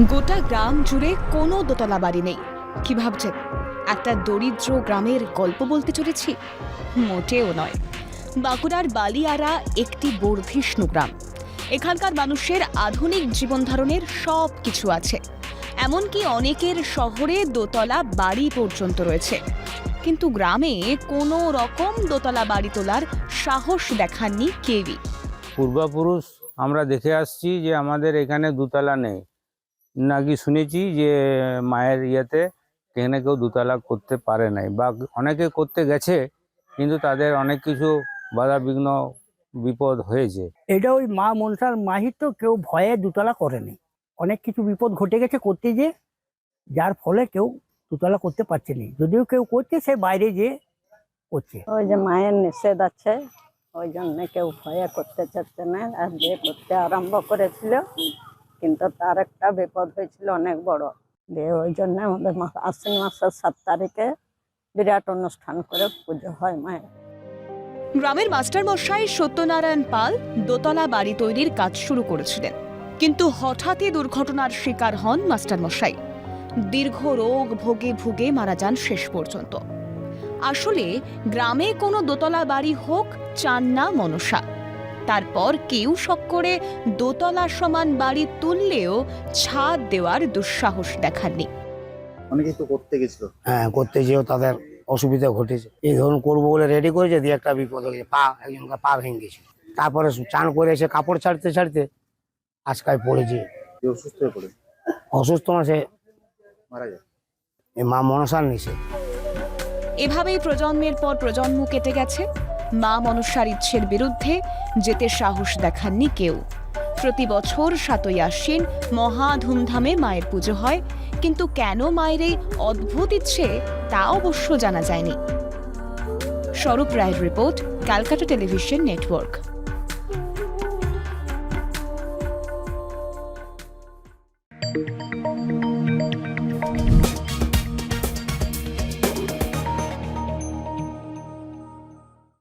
গোটা গ্রাম জুড়ে কোনো দোতলা বাড়ি নেই। কি ভাবছেন? একটা দরিদ্র গ্রামের গল্প বলতে চলেছি? মোটেও নয়। বাঁকুড়ার বালিয়ারা একটি বর্ধিষ্ণু গ্রাম। এখানকার মানুষের আধুনিক জীবনধারণের সব কিছু আছে। এমনকি অনেকের শহরে দোতলা বাড়ি পর্যন্ত রয়েছে। কিন্তু গ্রামে কোনো রকম দোতলা বাড়ি তোলার সাহস দেখাননি কেউই। পূর্বপুরুষ, আমরা দেখে আসছি যে আমাদের এখানে দুতলা নেই। নাকি শুনেছি যে মায়ের ইয়েতে এখানে কেউ দুতলা করতে পারে নাই বা অনেকে করতে গেছে কিন্তু তাদের অনেক কিছু বাধা বিঘ্ন বিপদ হয়েছে। এটা ওই মা মনসার মাহির তো কেউ ভয়ে দুতলা করেনি। অনেক কিছু বিপদ ঘটে গেছে করতে যে যার ফলে কেউ দুতলা করতে পারছে না। যদিও কেউ করছে সে বাইরে যেয়ে করছে। ওই যে মায়ের নিষেধ আছে ওই জন্য কেউ ভয়ে করতে চাচ্ছে না। আর যে করতে আরম্ভ করেছিল কিন্তু তার একটা বিপদ হয়েছিল অনেক বড়। দিয়ে ওই জন্য আমাদের আশ্বিন মাসের সাত তারিখে বিরাট অনুষ্ঠান করে পুজো হয় মায়ের। গ্রামের মাস্টারমশাই সত্যনারায়ণ পাল দোতলা বাড়ি তৈরির কাজ শুরু করেছিলেন। কিন্তু হঠাৎই দুর্ঘটনার শিকার হন মাস্টারমশাই দীর্ঘ রোগ ভোগে ভুগে মারা যান শেষ পর্যন্ত। আসলে গ্রামে কোনো দোতলা বাড়ি হোক, চান না মনসা। তারপর কেউ শখ করে দোতলা সমান বাড়ি তুললেও ছাদ দেওয়ার দুঃসাহস দেখাননি। অনেকে তো করতে গেছিল। হ্যাঁ করতে যেও তাদের অসুবিধা ঘটেছে। এই ধরুন করব বলে রেডি করেছে দিয়ে একটা বিপদ হয়েছে পা একজনকে পা ভেঙে গেছে। তারপরে চান করে এসে কাপড় ছাড়তে ছাড়তে আজকাল পড়েছে অসুস্থ হয়ে পড়ে? অসুস্থ মাসে মারা যায়? মা মনসার নিষেধ। এভাবেই প্রজন্মের পর প্রজন্ম কেটে গেছে। মা মনসার ইচ্ছের বিরুদ্ধে যেতে সাহস দেখাননি কেউ। প্রতি বছর সাতই আশ্বিন মহা ধুমধামে মায়ের পুজো হয়, কিন্তু কেন মায়ের এই অদ্ভুত ইচ্ছে তা অবশ্য জানা যায়নি। স্বরূপ রায়ের রিপোর্ট, ক্যালকাটা টেলিভিশন নেটওয়ার্ক।